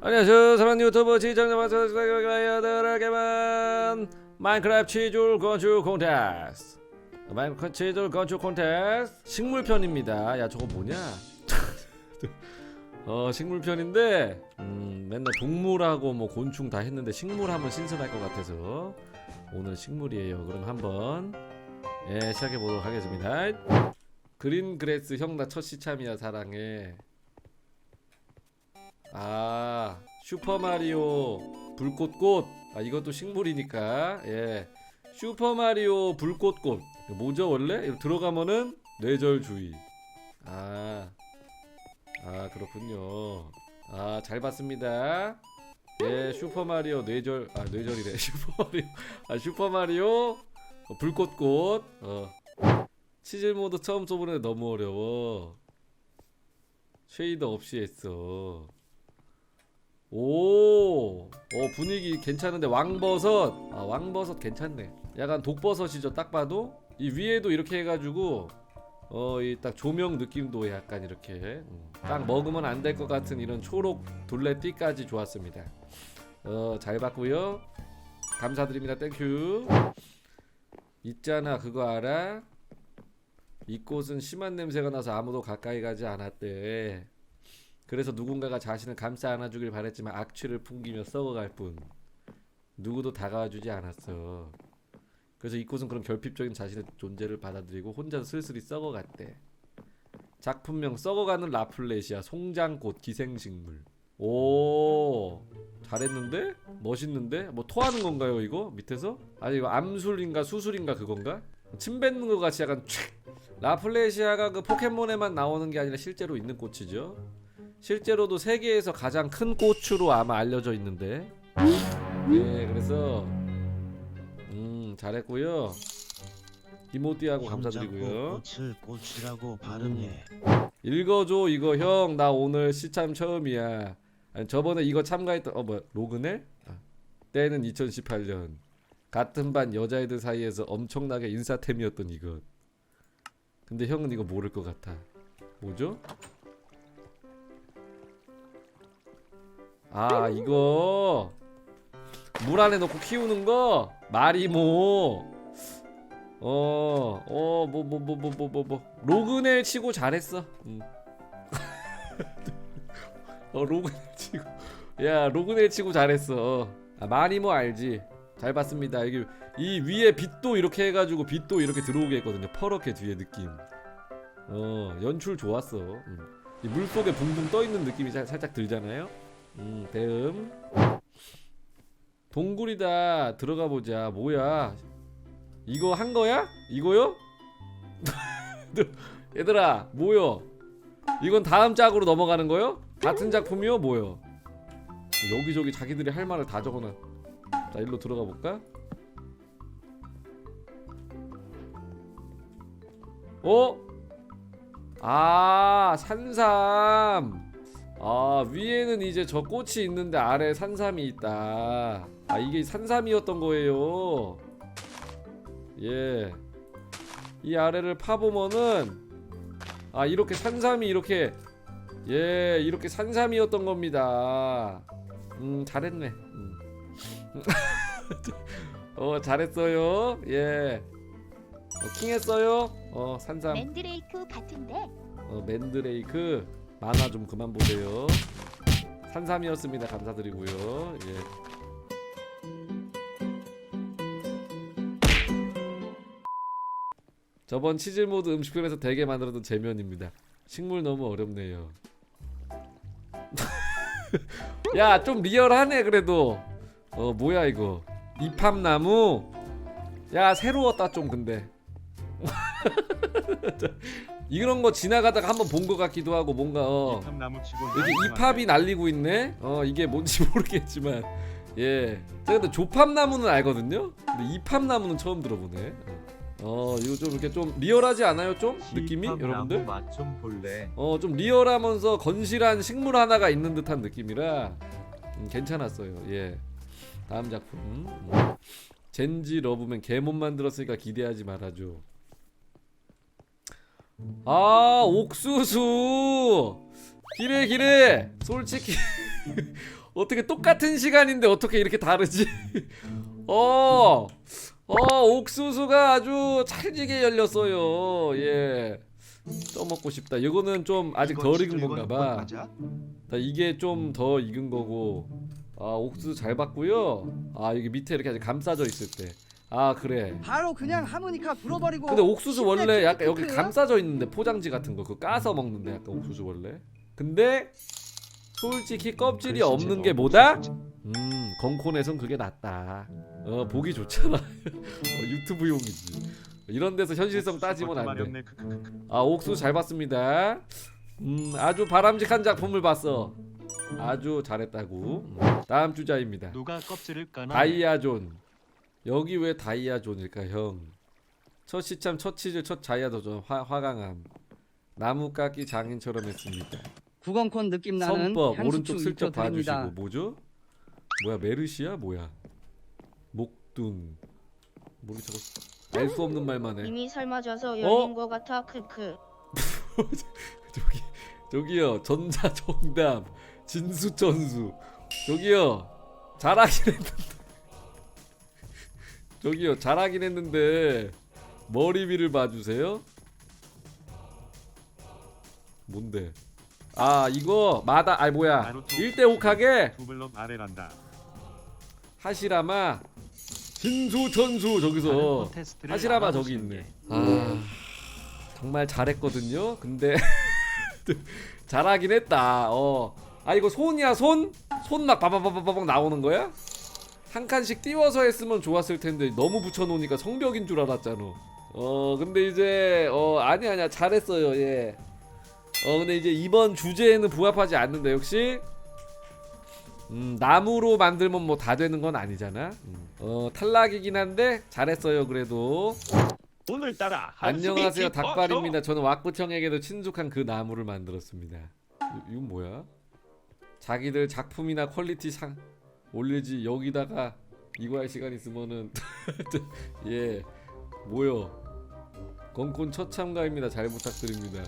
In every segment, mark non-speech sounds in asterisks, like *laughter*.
안녕하세요. 사랑하는 유튜브 시청자 마사들에게만 마인크래프트 치졸 건축 콘테스트. 마인크래프트 치졸 건축 콘테스트 식물편입니다. 야 저거 뭐냐? *laughs* 어 식물편인데 음 맨날 동물하고 뭐 곤충 다 했는데 식물 하면 신선할 것 같아서 오늘 식물이에요. 그럼 한번 예 시작해 보도록 하겠습니다 그린 그레스 형 나 첫 시참이야 사랑해. 아 슈퍼마리오 불꽃꽃. 아 이것도 식물이니까. 예. 슈퍼마리오 불꽃꽃. 뭐죠 원래? 들어가면은 뇌절주의. 아, 아 그렇군요. 아 잘 봤습니다. 예 슈퍼마리오 뇌절 아 뇌절이래. *laughs* 슈퍼마리오. 아 슈퍼마리오 어, 불꽃꽃. 어 치질 모드 처음 써보는데 너무 어려워 쉐이더 없이 했어 오, 어 분위기 괜찮은데 왕버섯, 아 왕버섯 괜찮네. 약간 독버섯이죠, 딱 봐도. 이 위에도 이렇게 해가지고 어 이 딱 조명 느낌도 약간 이렇게 음, 딱 먹으면 안 될 것 같은 이런 초록 둘레띠까지 좋았습니다. 어잘 봤고요. 감사드립니다. 땡큐. 있잖아 그거 알아? 이 꽃은 심한 냄새가 나서 아무도 가까이 가지 않았대. 그래서 누군가가 자신을 감싸 안아주길 바랬지만 악취를 풍기며 썩어갈 뿐 누구도 다가와주지 않았어. 그래서 이 꽃은 그런 결핍적인 자신의 존재를 받아들이고 혼자 슬슬히 썩어갔대. 작품명 썩어가는 라플레시아 송장꽃 기생식물. 오 잘했는데 멋있는데 뭐 토하는 건가요 이거 밑에서? 아니 이거 암술인가 수술인가 그건가? 침 뱉는 것 같이 약간 촤 라플레시아가 그 포켓몬에만 나오는 게 아니라 실제로 있는 꽃이죠. 실제로도 세계에서 가장 큰 꽃으로 아마 알려져 있는데. 예 그래서 음 잘했고요. 이모띠하고 감사드리고요. 꽃을 꽃이라고 발음해. 읽어줘 이거 형. 나 오늘 시참 처음이야. 아니 저번에 이거 참가했던 어 뭐야 로그넬? 아, 때는 2018년. 같은 반 여자애들 사이에서 엄청나게 인사템이었던 이것 근데 형은 이거 모를 것 같아. 뭐죠? 아 이거 물 안에 넣고 키우는 거? 마리모 어 어 뭐 뭐 뭐 뭐 뭐 뭐 뭐. 로그넬 치고 잘했어. 음. *laughs* 어 로그넬 치고. 야 로그넬 치고 잘했어. 아 마리모 알지 잘 봤습니다 이게 이 위에 빛도 이렇게 해가지고 빛도 이렇게 들어오게 했거든요 퍼렇게 뒤에 느낌 어 연출 좋았어 음. 이 물속에 붕붕 떠 있는 느낌이 살, 살짝 들잖아요 음, 대음. 동굴이다. 들어가 보자. 뭐야? 이거 한 거야? 이거요? *laughs* 얘들아, 뭐요? 이건 다음 짝으로 넘어가는 거요? 같은 작품이요? 뭐요? 여기저기 자기들이 할 말을 다 적어놔. 자, 일로 들어가 볼까? 어? 아, 산삼. 아 위에는 이제 저 꽃이 있는데 아래 산삼이 있다 아 이게 산삼이었던 거예요 예이 아래를 파보면은 아 이렇게 산삼이 이렇게 예 이렇게 산삼이었던 겁니다 음 잘했네 음. *laughs* 어 잘했어요 예 어, 킹했어요 어 산삼 맨드레이크 같은데 어, 맨드레이크 만화 좀 그만 보세요. 산삼이었습니다. 감사드리고요. 예. 저번 치질 모드 음식편에서 되게 만들었던 재면입니다. 식물 너무 어렵네요. *laughs* 야, 좀 리얼하네 그래도. 어, 뭐야 이거? 이팝나무? 야, 새로웠다 좀 근데. *laughs* 이런 거 지나가다가 한번 본 것 같기도 하고 뭔가 어. 나무 치고 여기 이팝이 날리고 있네? 어 이게 뭔지 *laughs* 모르겠지만. 예. 제가 근데 조팝나무는 알거든요? 근데 이팝나무는 처음 들어보네. 어 이거 좀 이렇게 좀 리얼하지 않아요 좀? 느낌이 여러분들? 맛좀 볼래. 어 좀 리얼하면서 건실한 식물 하나가 있는 듯한 느낌이라 음, 괜찮았어요. 예 다음 작품. 음. 젠지 러브맨 개못 만들었으니까 기대하지 말아줘. 아 옥수수! 기래 기래! 솔직히 *laughs* 어떻게 똑같은 시간인데 어떻게 이렇게 다르지? *laughs* 어, 어 옥수수가 아주 찰지게 열렸어요. 예. 떠먹고 싶다. 이거는 좀 아직 덜 익은 이건 건가 봐. 맞아? 나 이게 좀 더 익은 거고 아 옥수수 잘 봤고요 아 여기 밑에 이렇게 아직 감싸져 있을 때 아 그래 바로 그냥 하모니카 불어버리고 근데 옥수수 원래 약간 여기 크크크. 감싸져 있는데 포장지 같은 거 그거 까서 먹는데 약간 옥수수 원래 근데 솔직히 껍질이 없는 게 뭐다? 음 건콘에선 그게 낫다 어 보기 좋잖아 *laughs* 어, 유튜브용이지 이런 데서 현실성 따지면 안돼. 아 옥수수 잘 봤습니다. 음 아주 바람직한 작품을 봤어. 아주 잘했다고. 음, 다음 주자입니다. 누가 껍질을 까나? 다이아존. 여기 왜 다이아존일까 형? 첫 시참 첫 치즈 첫 다이아존 화 화강암. 나무 깎기 장인처럼 했습니다. 구건콘 느낌 나는 선법 향수추 오른쪽 슬쩍 입혀 드립니다. 봐주시고 뭐죠? 뭐야 메르시야 뭐야? 목둔. 모르 저거 알수 없는 말만 해. 이미 삶아져서 열린 어? 것 같아 크크 *laughs* 저기 저기요 전자 정답 진수 전수 저기요 잘하긴 했는데 *laughs* 저기요 잘하긴 했는데 머리 위를 봐주세요 뭔데 아 이거 마다 아니 뭐야 나루토. 1대5하게 두블럭 아래란다. 하시라마 진수 전수 저기서 하시라마 저기 있네. 아 정말 잘했거든요. 근데 *laughs* 잘하긴 했다. 어. 아 이거 손이야 손? 손막 바바바바바박 나오는 거야? 한 칸씩 띄워서 했으면 좋았을 텐데 너무 붙여놓으니까 성벽인 줄 알았잖아. 어 근데 이제 어 아니 아니야 잘했어요 예. 어 근데 이제 이번 주제에는 부합하지 않는데 역시 음, 나무로 만들면 뭐 다 되는 건 아니잖아. 음. 어 탈락이긴 한데 잘했어요 그래도. 오늘따라 안녕하세요 닭발입니다. 저는 왁구청에게도 친숙한 그 나무를 만들었습니다. 이, 이건 뭐야? 자기들 작품이나 퀄리티 상 올리지 여기다가 이거 할 시간 있으면은 *laughs* 예 뭐요? 건콘 첫 참가입니다. 잘 부탁드립니다.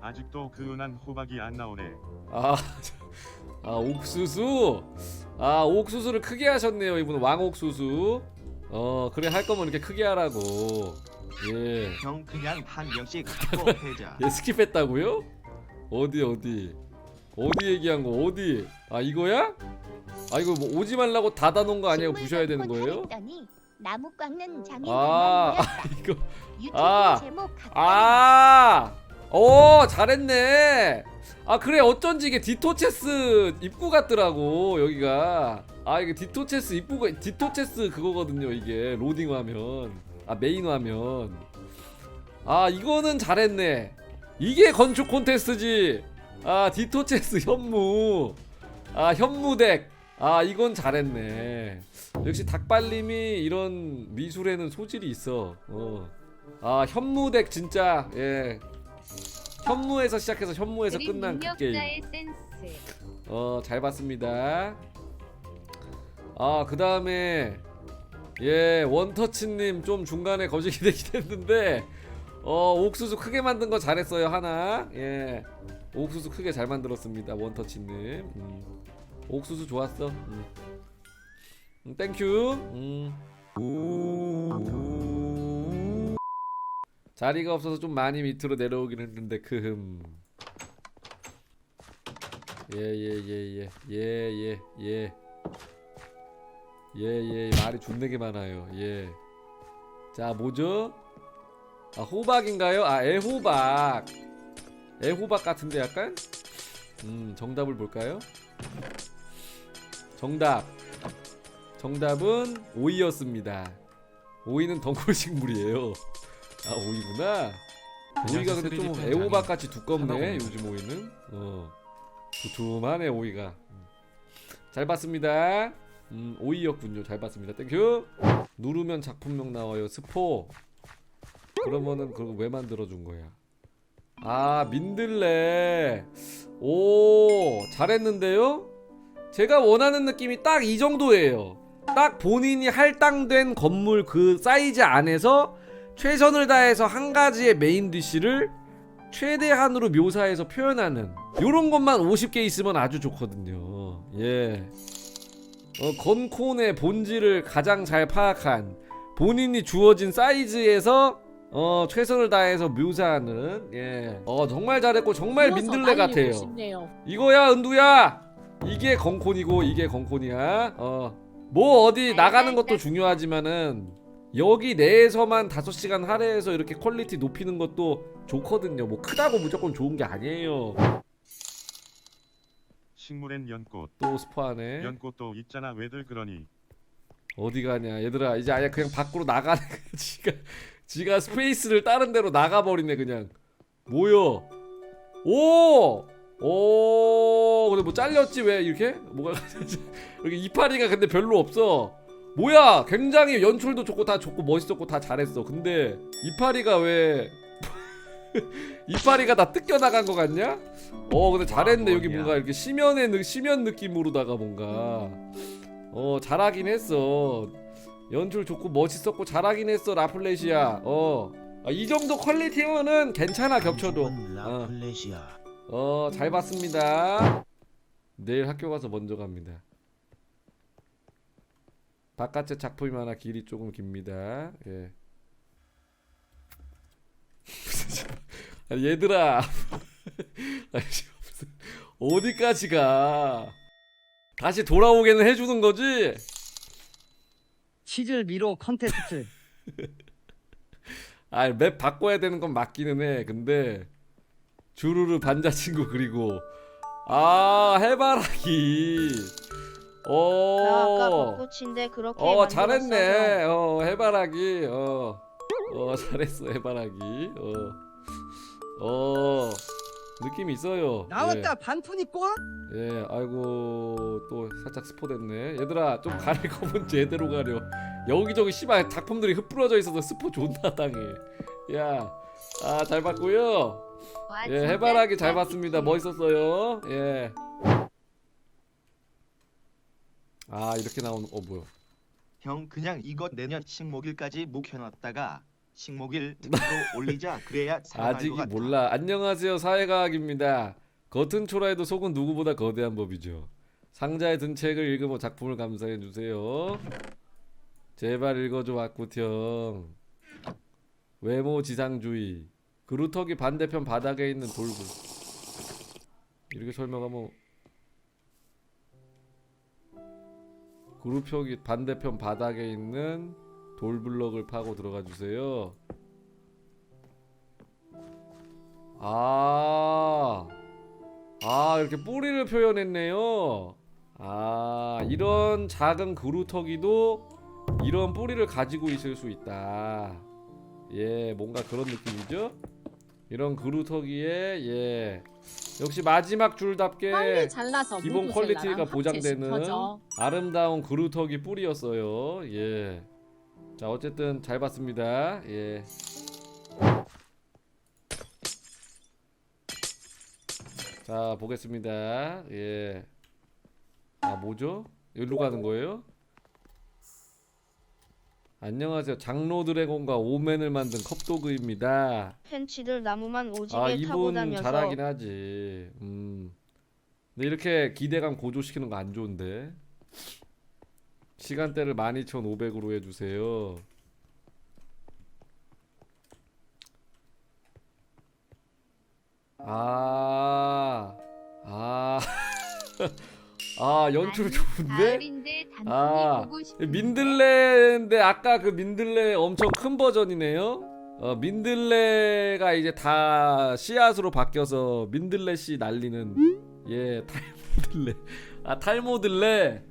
아직도 그 은한 호박이 안 나오네. 아, *laughs* 아 옥수수. 아 옥수수를 크게 하셨네요. 이분은 왕옥수수. 어 그래 할 거면 이렇게 크게 하라고. 예. 형 그냥 한 명씩 *laughs* 갖고 해자. 얘 스킵했다고요? 어디 어디 어디 얘기한 거 어디? 아 이거야? 아 이거 뭐 오지 말라고 닫아놓은 거 아니에요? 부셔야 되는 거예요? 나무 깎는 장인 아, 아, *laughs* 아 이거 유튜브 아. 제목 각각 아, 오 잘했네. 아 그래 어쩐지 이게 디토체스 입구 같더라고 여기가. 아 이게 디토체스 입구가 디토체스 그거거든요 이게 로딩 화면. 아 메인 화면. 아 이거는 잘했네. 이게 건축 콘테스트지. 아 디토체스 현무. 아 현무덱. 아 이건 잘했네. 역시 닭발님이 이런 미술에는 소질이 있어. 어. 아 현무덱 진짜 예. 현무에서 시작해서 현무에서 끝난 그 게임. 어잘 봤습니다. 아그 다음에 예 원터치님 좀 중간에 거짓이 되긴 했는데 어 옥수수 크게 만든 거 잘했어요 하나. 예. 옥수수 크게 잘 만들었습니다 원터치님. 음. 옥수수 좋았어. 음. 음, 땡큐. 음. 자리가 없어서 좀 많이 밑으로 내려오긴 했는데 크흠. 예예예예예예예. 예예. 말이 존내게 많아요. 예 자 뭐죠 아 호박인가요? 아 애호박. 애호박 같은데 약간? 음 정답을 볼까요? 정답. 정답은 오이였습니다. 오이는 덩굴식물이에요. 아 오이구나. 오이가 근데 좀 애호박 같이 두껍네 요즘 오이는. 어. 두툼하네 오이가. 음. 잘 봤습니다. 음 오이였군요. 잘 봤습니다. 땡큐 누르면 작품명 나와요. 스포 그러면은 그거 왜 만들어 준 거야 아 민들레 오 잘했는데요 제가 원하는 느낌이 딱 이 정도예요 딱 본인이 할당된 건물 그 사이즈 안에서 최선을 다해서 한 가지의 메인 디쉬를 최대한으로 묘사해서 표현하는 요런 것만 50개 있으면 아주 좋거든요. 예. 어, 건콘의 본질을 가장 잘 파악한 본인이 주어진 사이즈에서 어, 최선을 다해서 묘사하는 예. 어, 정말 잘했고 정말 민들레 같아요. 이거야 은두야. 이게 건콘이고 이게 건콘이야. 어. 뭐 어디 나가는 것도 중요하지만은 여기 내에서만 5시간 할애해서 이렇게 퀄리티 높이는 것도 좋거든요. 뭐 크다고 무조건 좋은 게 아니에요. 식물엔 연꽃. 또 스포하네. 연꽃도 있잖아 왜들 그러니? 어디 가냐 얘들아 이제 아예 그냥 밖으로 나가네 *laughs* 지가 지가 스페이스를 다른 데로 나가버리네 그냥 뭐여 오! 오 근데 뭐 잘렸지 왜 이렇게? 뭐가 *laughs* 이렇게 이파리가 근데 별로 없어 뭐야 굉장히 연출도 좋고 다 좋고 멋있었고 다 잘했어 근데 이파리가 왜 *laughs* 이파리가 다 뜯겨 나간 것 같냐? 어 근데 잘했네 여기. 뭔가 이렇게 심연의 느, 심연 느낌으로다가 뭔가 어 잘하긴 했어 연출 좋고 멋있었고 잘하긴 했어 라플레시아 어이 정도 퀄리티면은 괜찮아 겹쳐도 어. 라플레시아. 어, 잘 봤습니다. 내일 학교 가서 먼저 갑니다. 바깥의 작품이 많아 길이 조금 깁니다. 예. *laughs* *laughs* 아니, 얘들아. 아니, 어디까지 가? 다시 돌아오게는 해주는 거지? 치즈 미로 컨테스트 *laughs* 아, 맵 바꿔야 되는 건 맞기는 해. 근데 주루르 반자 친구 그리고 아 해바라기. 어. 나 아까 벚꽃인데 그렇게 어 잘했네. 어 해바라기. 어. 어 잘했어 해바라기. 어. 어. 느낌 있어요. 나왔다 반푼이 꽃 예. 예. 아이고 또 살짝 스포됐네. 얘들아 좀 가릴 거면 제대로 가려. 여기저기 씨발 작품들이 흩뿌러져 있어서 스포 존나 당해. 야. 아 잘 봤고요. 예, 해바라기 잘 봤습니다. 멋있었어요. 예. 아 이렇게 나오는 어 뭐야? 형 그냥 이거 내년 식목일까지 묵혀놨다가 식목일 특으로 *laughs* 올리자 그래야 아직이 같아. 몰라. 안녕하세요 사회과학입니다. 겉은 초라해도 속은 누구보다 거대한 법이죠. 상자에 든 책을 읽으며 작품을 감상해 주세요. 제발 읽어줘 와꾸형. 외모 지상주의. 그루터기 반대편 바닥에 있는 돌굴. 이렇게 설명하면 그루터기 반대편 바닥에 있는 돌블럭을 파고 들어가 주세요. 아, 아 이렇게 뿌리를 표현했네요. 아 이런 작은 그루터기도 이런 뿌리를 가지고 있을 수 있다. 예, 뭔가 그런 느낌이죠? 이런 그루터기에 예 역시 마지막 줄답게 기본 퀄리티가 보장되는. 아름다운 그루터기 뿌리였어요. 예. 자 어쨌든 잘 봤습니다. 예. 자 보겠습니다. 예. 아 뭐죠? 여기로 가는 거예요? 안녕하세요. 장로 드래곤과 오맨을 만든 컵도그입니다. 팬치들 나무만 오지게 아 타고 이분 다녀서 잘하긴 하지. 음. 근데 이렇게 기대감 고조시키는 거 안 좋은데. 시간대를 12,500으로 해주세요. 아, 아, *laughs* 아 연출 좋은데? 아, 민들레인데 아까 그 민들레 엄청 큰 버전이네요. 어, 민들레가 이제 다 씨앗으로 바뀌어서 민들레 씨 날리는 예 탈모들레 아 탈모들레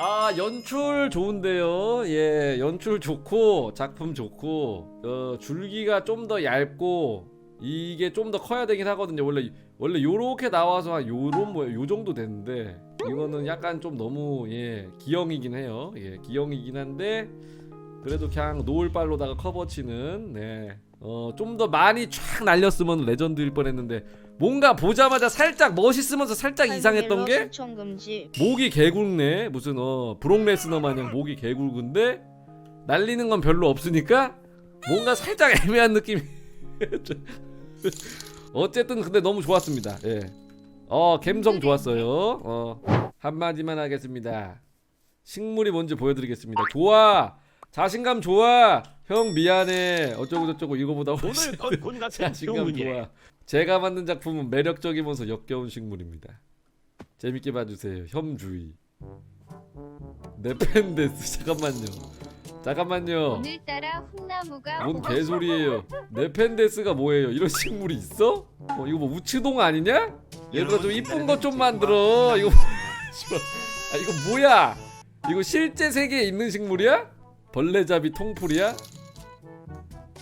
아 연출 좋은데요? 예 연출 좋고 작품 좋고 어 줄기가 좀 더 얇고 이게 좀 더 커야 되긴 하거든요. 원래 원래 요렇게 나와서 한 요런 뭐 요 정도 되는데 이거는 약간 좀 너무 예 기형이긴 해요. 예 기형이긴 한데 그래도 그냥 노을발로다가 커버치는 네 어 좀 더 많이 쫙 날렸으면 레전드일 뻔했는데 뭔가 보자마자 살짝 멋있으면서 살짝 이상했던 게 목이 개굵네 무슨 어 브록 레스너 마냥 목이 개굵은데 날리는 건 별로 없으니까 뭔가 살짝 *laughs* 애매한 느낌이 *laughs* 어쨌든 근데 너무 좋았습니다. 예. 어 감성 좋았어요. 어 한마디만 하겠습니다. 식물이 뭔지 보여드리겠습니다. 좋아. 자신감 좋아. 형 미안해. 어쩌고 저쩌고 이거보다 훨씬 오늘 건곤 같은 자신감 좋아. 제가 만든 작품은 매력적이면서 역겨운 식물입니다. 재밌게 봐주세요. 혐주의. 네펜데스 *laughs* 잠깐만요. 잠깐만요. 오늘따라 훅나무가 뭔 개소리예요? 네펜데스가 뭐예요? 이런 식물이 있어? 어, 이거 뭐 우치동 아니냐? 얘들아 좀 이쁜 것 좀 만들어. 이거 *laughs* 아 이거 뭐야? 이거 실제 세계에 있는 식물이야? 벌레잡이 통풀이야?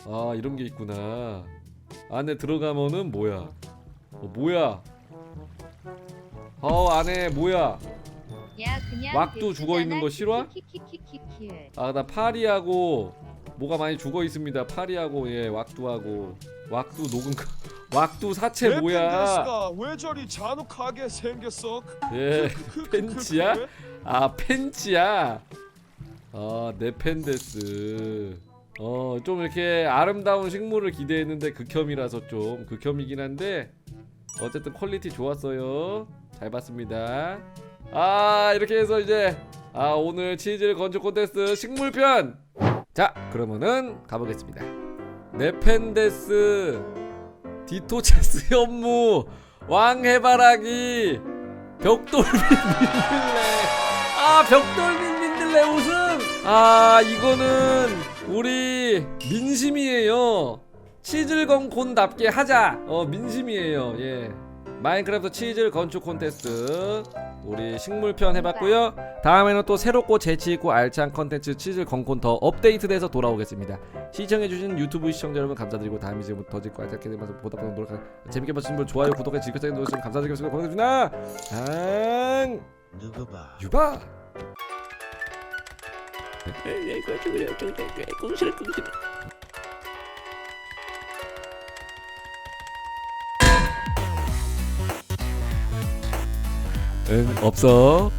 아 이런 게 있구나. 안에 들어가면은 뭐야? 어 뭐야? 어 안에 뭐야? 야 그냥 왁도 죽어 있는 거 싫어? 아 나 파리하고 뭐가 많이 죽어 있습니다. 파리하고 예 왁두하고 왁두 녹은 거 왁두 사체 뭐야? 가왜 저리 잔혹하게 생겼어? 예 펜치야? 그, 아 펜치야. 아 네펜데스. 어 좀 이렇게 아름다운 식물을 기대했는데 극혐이라서 좀 극혐이긴 한데 어쨌든 퀄리티 좋았어요. 잘 봤습니다. 아 이렇게 해서 이제 아 오늘 치즈 건축 콘테스트 식물편 자 그러면은 가보겠습니다. 네펜데스 디토체스 현무 왕해바라기 벽돌빈 민들레 아 벽돌빈 민들레 우승 아 이거는 우리 민심이에요. 치즐건 콘답게 하자. 어 민심이에요. 예. 마인크래프트 치즐 건축 콘테스트. 우리 식물편 해봤고요. 다음에는 또 새롭고 재치있고 알찬 컨텐츠 치즐 건콘 더 업데이트돼서 돌아오겠습니다. 시청해주신 유튜브 시청자 여러분 감사드리고 다음 이제부터 더 짓고 알차게 되면서 보다 보는 노력 재밌게 보신 분 좋아요 구독과 지켜주신 노력 감사드리겠습니다. 고맙습니다. 앙 누구 봐. 유바 응 없어